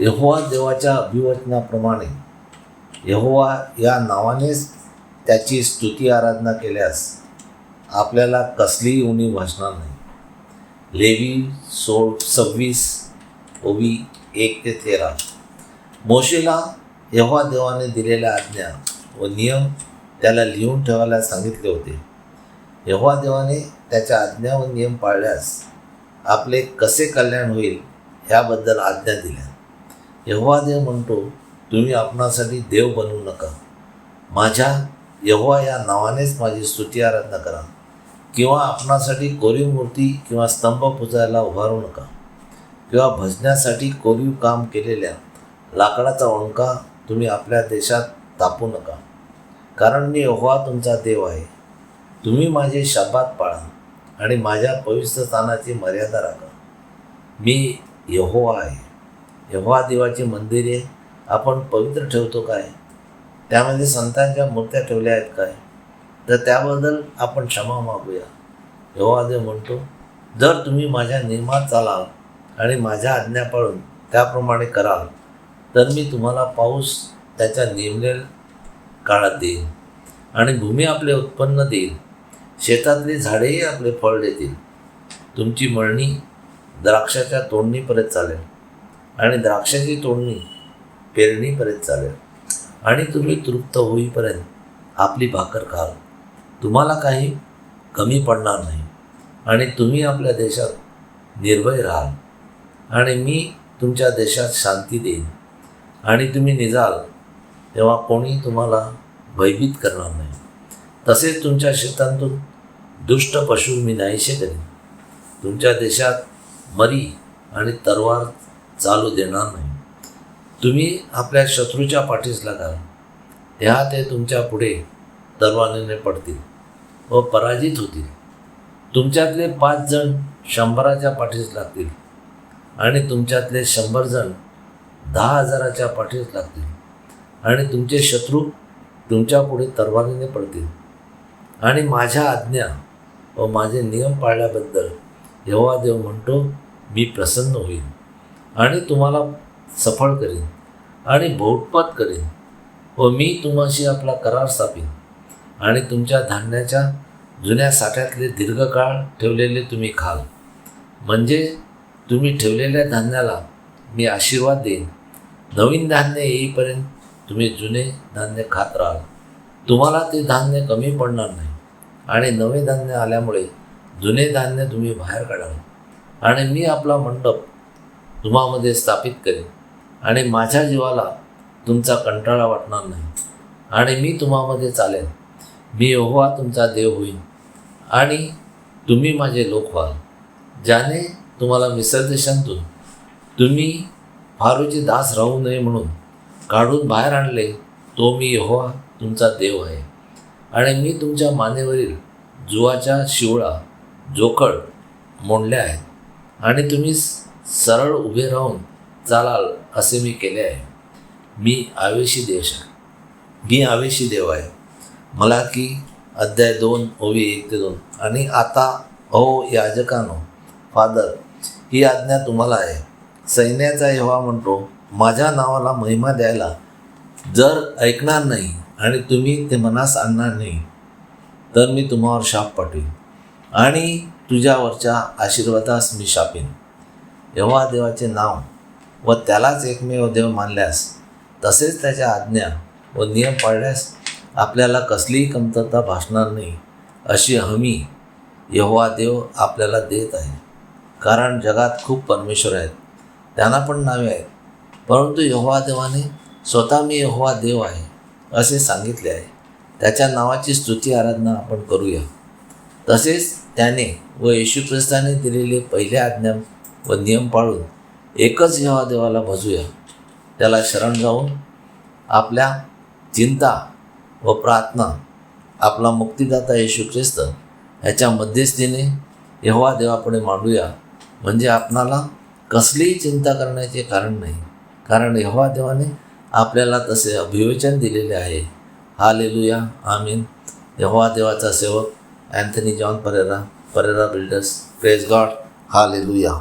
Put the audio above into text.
यहोवा देवाच्या अभिवचनाप्रमाणे यहोवा या नावानेच त्याची स्तुती आराधना केल्यास आपल्याला कसलीही उणीव भासणार नाही. लेवी सोळ सव्वीस ओवी एक ते तेरा. मोशेला यहोवा देवाने दिलेल्या आज्ञा व नियम त्याला लिहून ठेवायला सांगितले होते. यहोवा देवाने त्याच्या आज्ञा व नियम पाळल्यास आपले कसे कल्याण होईल ह्याबद्दल आज्ञा दिल्या. यहोवा देव म्हणतो तुम्ही आपणासाठी देव बनवू नका. माझ्या यहोवा या नावानेच माझी स्तुती आराधना करा. किंवा आपणासाठी कोरीव मूर्ती किंवा स्तंभ पुजायला उभारू नका. किंवा भजण्यासाठी कोरीव काम केलेल्या लाकडाचा ओंका तुम्ही आपल्या देशात तापू नका. कारण मी यहोवा तुमचा देव आहे. तुम्ही माझे शब्दात पाळा आणि माझ्या पवित्र स्थानाची मर्यादा राखा. मी यहोवा आहे. यहोवा देवाची मंदिरे आपण पवित्र ठेवतो काय? त्यामध्ये संतांच्या मूर्त्या ठेवल्या आहेत काय? तर त्याबद्दल आपण क्षमा मागूया. यहोवा देव म्हणतो जर तुम्ही माझ्या नियमात चालाल आणि माझ्या आज्ञा पाळून त्याप्रमाणे कराल तर मी तुम्हाला पाऊस त्याच्या नेमलेल्या काळात देईन आणि भूमी आपले उत्पन्न देईल. शेतातली झाडेही आपले फळ देतील. तुमची मळणी द्राक्षाच्या तोडणीपर्यंत चालेल. आणि द्राक्षाची तोडणी पेरणीपर्यंत चालेल. आणि तुम्ही तृप्त होईपर्यंत आपली भाकर खाल. तुम्हाला काही कमी पडणार नाही. आणि तुम्ही आपल्या देशात निर्भय राहाल. आणि मी तुमच्या देशात शांती देईन. आणि तुम्ही निजाल तेव्हा कोणी तुम्हाला भयभीत करणार नाही. तसेच तुमच्या शेतांतून दुष्ट पशु मी नाहीशे करीन. तुमच्या देशात मरी आणि तरवार चालू देणार नाही. तुम्ही आपल्या शत्रूच्या पाठीस लागाल तेव्हा ते तुमच्यापुढे तरवारीने पडतील व पराजित होतील. तुमच्यातले पाच जण शंभराच्या पाठीस लागतील आणि तुमच्यातले शंभर जण दहा हजाराच्या पाठीस लागतील आणि तुमचे शत्रू तुमच्यापुढे तरवारीने पडतील. आणि माझ्या आज्ञा व माझे नियम पाळल्याबद्दल यहोवा देव म्हणतो मी प्रसन्न होईल आणि तुम्हाला सफळ करेन आणि भोटपात करीन. व मी तुम्हाशी आपला करार स्थापीन आणि तुमच्या धान्याच्या जुन्या साठ्यातले दीर्घकाळ ठेवलेले तुम्ही खाल. म्हणजे तुम्ही ठेवलेल्या धान्याला मी आशीर्वाद देईन. नवीन धान्य येईपर्यंत तुम्ही जुने धान्य खात राहाल. तुम्हाला ते धान्य कमी पडणार नाही. आणि नवे धान्य आल्यामुळे जुने धान्य तुम्ही बाहेर काढाल. आणि मी आपला मंडप तुम्हामध्ये स्थापित करेन. आणि माझ्या जीवाला तुमचा कंटाळा वाटणार नाही. आणि मी तुम्हामध्ये चालेन. मी यहोवा तुमचा देव होईन. आणि तुम्ही माझे लोक व्हाल. ज्याने तुम्हाला मिसर देशांतून तुम्ही फारूचे दास राहू नये म्हणून काढून बाहेर आणले तो मी यहोवा तुमचा देव आहे. आणि मी तुमच्या मानेवरील जुवाच्या शिवळा जोखड मोडल्या आहेत. आणि तुम्ही सरळ उभे राहून चालाल असे मी केले आहे. मी आवेशी देश आहे. मी आवेशी देव आहे. मला की अध्याय दोन ओवी एक ते दोन. आणि आता हो याजकानो फादर ही आज्ञा तुम्हाला आहे. सैन्याचा यहोवा म्हणतो माझ्या नावाला महिमा द्यायला जर ऐकणार नाही आणि तुम्ही ते मनास आणणार नाही तर मी तुम्हावर शाप पाठवीन आणि तुझ्यावरच्या आशीर्वादास मी शापेन. यव्हा देवाचे नाव व त्यालाच एकमेव देव मानल्यास तसेच त्याच्या आज्ञा व नियम पाळल्यास आपल्याला कसलीही कमतरता भासणार नाही अशी हमी यहोवा देव आपल्याला देत आहे. कारण जगात खूप परमेश्वर आहेत. त्यांना पण नावे आहेत. परंतु यहोवा देवाने स्वतः मी यहोवा देव आहे असे सांगितले आहे. त्याच्या नावाची स्तुती आराधना आपण करूया. तसेच त्याने व येशू ख्रिस्ताने दिलेले पहिले आज्ञा व नियम पाळून एकच ह्या देवाला भजूया त्याला शरण जाऊन आपल्या चिंता व प्रार्थना आपला मुक्तिदाता येशू ख्रिस्त ह्याच्या मध्यस्थीने यहोवा देवापुढे मांडूया. म्हणजे आपणाला कसलीही चिंता करण्याचे कारण नाही. कारण यहोवा देवाने आपल्याला तसे अभिवचन दिलेले आहे. हा लेलुया आमीन. यहोवा देवाचा सेवक Anthony John Perera Perera builders. Praise God hallelujah